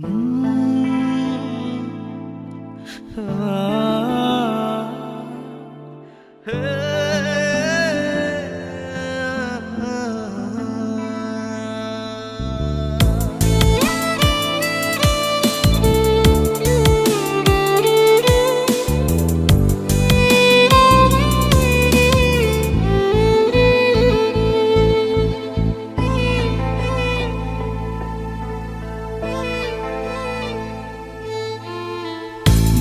Mm-hmm. ah. Hey.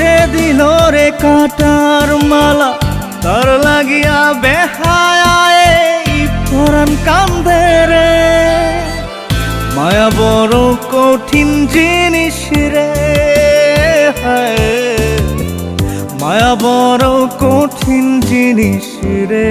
যে দিল রে কাটার মালা, তার লাগিয়া বেহায় পরাণ কান্দে রে মায়া বড় কঠিন জিনিস রে। মায়া বড় কঠিন জিনিস রে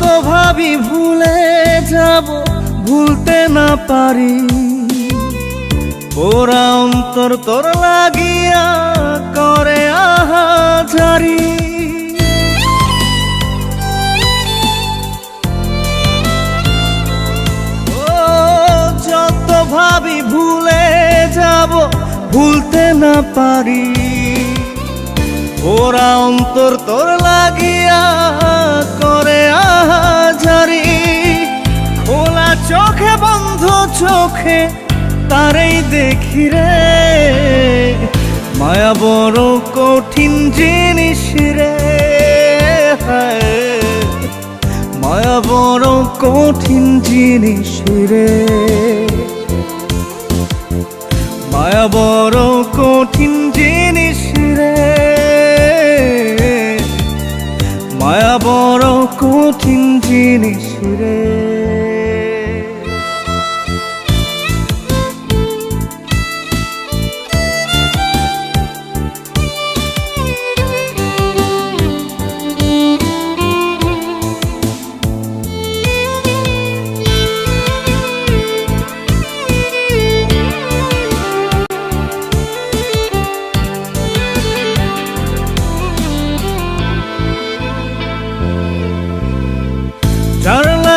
যত ভাবি ভুলে যাব, ভুলতে না পারি। পোড়া অন্তর তোর লাগিয়া করে ও, যত ভাবি ভুলে যাব, ভুলতে না পারি। ওরা অন্তর তোর লাগিয়া করে আহাজারি। খোলা চোখে বন্ধ চোখে তারেই দেখি রে। মায়া বড় কঠিন জিনিস রে। মায়া বড় কঠিন জিনিস রে। মায়া বড় কঠিন কঠিন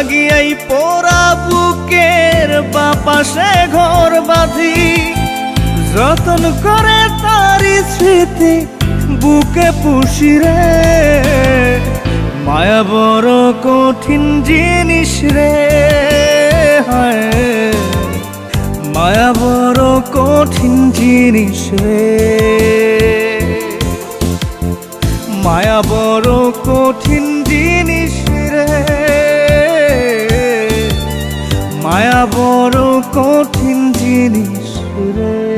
লাগিয়াই পোড়া বুকের বাপাশে ঘর বাঁধি। যতন করে তারি স্মৃতি বুকে পুষি রে। মায়া বড় কঠিন জিনিস রে, হায়। মায়া বড় কঠিন জিনিস রে। মায়া বড় কঠিন জিনিস মায়া বড় কঠিন জিনিস রে।